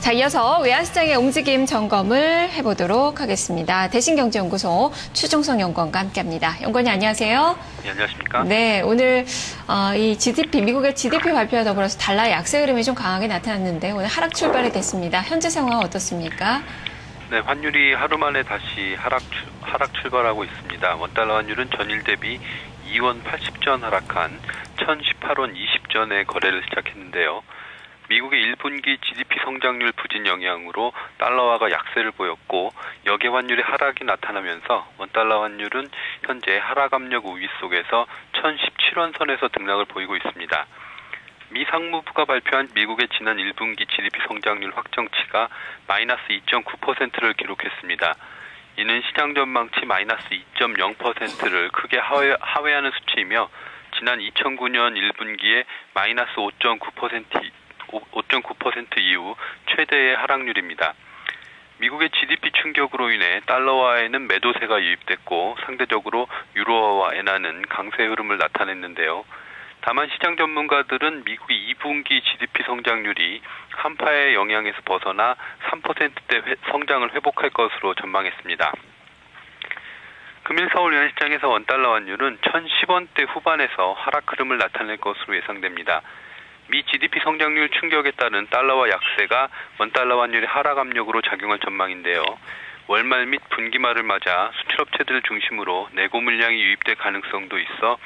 자, 이어서 외환시장의 움직임 점검을 해보도록 하겠습니다. 대신경제연구소 추종성 연구원과 함께합니다. 연구원이 안녕하세요. 네, 안녕하십니까? 네, 오늘 어, 이 GDP 미국의 GDP 발표와 더불어서 달러 약세 흐름이 좀 강하게 나타났는데 오늘 하락 출발이 됐습니다. 현재 상황 어떻습니까? 네, 환율이 하루 만에 다시 하락, 출- 하락 출발하고 있습니다. 원달러 환율은 전일 대비 2원 80전 하락한 1018원 20전에 거래를 시작했는데요. 미국의 1분기 GDP 성장률 부진 영향으로 달러화가 약세를 보였고 역의 환율의 하락이 나타나면서 원달러 환율은 현재 하락 압력 우위 속에서 1017원 선에서 등락을 보이고 있습니다. 미 상무부가 발표한 미국의 지난 1분기 GDP 성장률 확정치가 마이너스 2.9%를 기록했습니다. 이는 시장 전망치 마이너스 2.0%를 크게 하회, 하회하는 수치이며 지난 2009년 1분기에 마이너스 5.9% 5.9% 이후 최대의 하락률입니다. 미국의 GDP 충격으로 인해 달러화에는 매도세가 유입됐고 상대적으로 유로화와 엔화는 강세 흐름을 나타냈는데요. 다만 시장 전문가들은 미국의 2분기 GDP 성장률이 한파의 영향에서 벗어나 3%대 회- 성장을 회복할 것으로 전망했습니다. 금일 서울 연시장에서 원달러 환율은 1010원대 후반에서 하락 흐름을 나타낼 것으로 예상됩니다. 미 GDP 성장률 충격에 따른 달러와 약세가 원달러 환율의 하락 압력으로 작용할 전망인데요. 월말 및 분기 말을 맞아 수출업체들을 중심으로 내고 물량이 유입될 가능성도 있어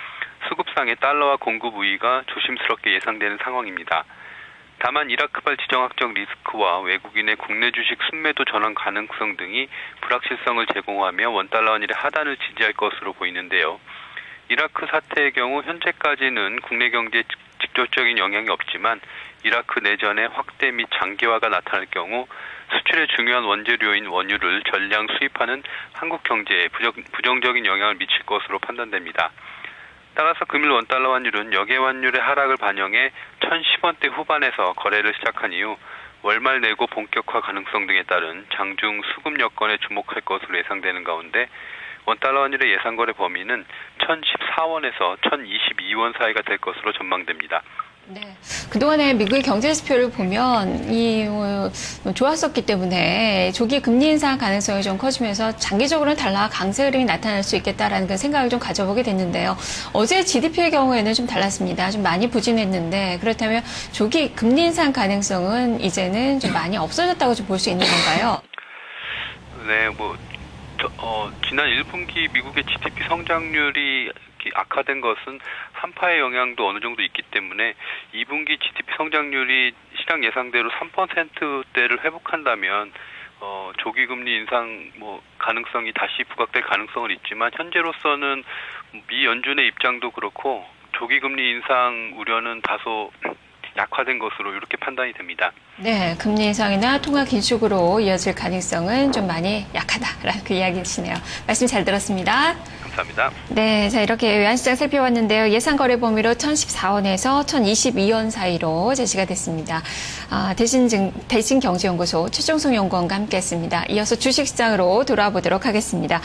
수급상의 달러와 공급 우위가 조심스럽게 예상되는 상황입니다. 다만 이라크발 지정학적 리스크와 외국인의 국내 주식 순매도 전환 가능성 등이 불확실성을 제공하며 원달러 환율의 하단을 지지할 것으로 보이는데요. 이라크 사태의 경우 현재까지는 국내 경제에 직- 직접적인 영향이 없지만 이라크 내전의 확대 및 장기화가 나타날 경우 수출의 중요한 원재료인 원유를 전량 수입하는 한국 경제에 부정, 부정적인 영향을 미칠 것으로 판단됩니다. 따라서 금일 원달러 환율은 역의 환율의 하락을 반영해 1010원대 후반에서 거래를 시작한 이후 월말 내고 본격화 가능성 등에 따른 장중 수급 여건에 주목할 것으로 예상되는 가운데 원달러 환율의 예상 거래 범위는 1014원에서 1022원 사이가 될 것으로 전망됩니다. 네. 그동안에 미국의 경제 지표를 보면 이 어, 좋았었기 때문에 조기 금리 인상 가능성이 좀 커지면서 장기적으로는 달러 강세 흐름이 나타날 수 있겠다라는 그 생각을 좀 가져보게 됐는데요. 어제 GDP의 경우에는 좀 달랐습니다. 좀 많이 부진했는데 그렇다면 조기 금리 인상 가능성은 이제는 좀 많이 없어졌다고 좀 볼 수 있는 건가요? 네, 뭐, 저, 어, 지난 1분기 미국의 GDP 성장률이 악화된 것은 한파의 영향도 어느 정도 있기 때문에 2분기 GDP 성장률이 시장 예상대로 3%대를 회복한다면 어, 조기 금리 인상 뭐 가능성이 다시 부각될 가능성은 있지만 현재로서는 미 연준의 입장도 그렇고 조기 금리 인상 우려는 다소 약화된 것으로 이렇게 판단이 됩니다. 네, 금리 인상이나 통화 긴축으로 이어질 가능성은 좀 많이 약하다라는 그 이야기시네요. 말씀 잘 들었습니다. 감사합니다. 네, 자 이렇게 외환시장 살펴봤는데요. 예상 거래 범위로 1014원에서 1022원 사이로 제시가 됐습니다. 아, 대신 증, 대신 경제연구소 최종성 연구원과 함께했습니다. 이어서 주식시장으로 돌아보도록 하겠습니다.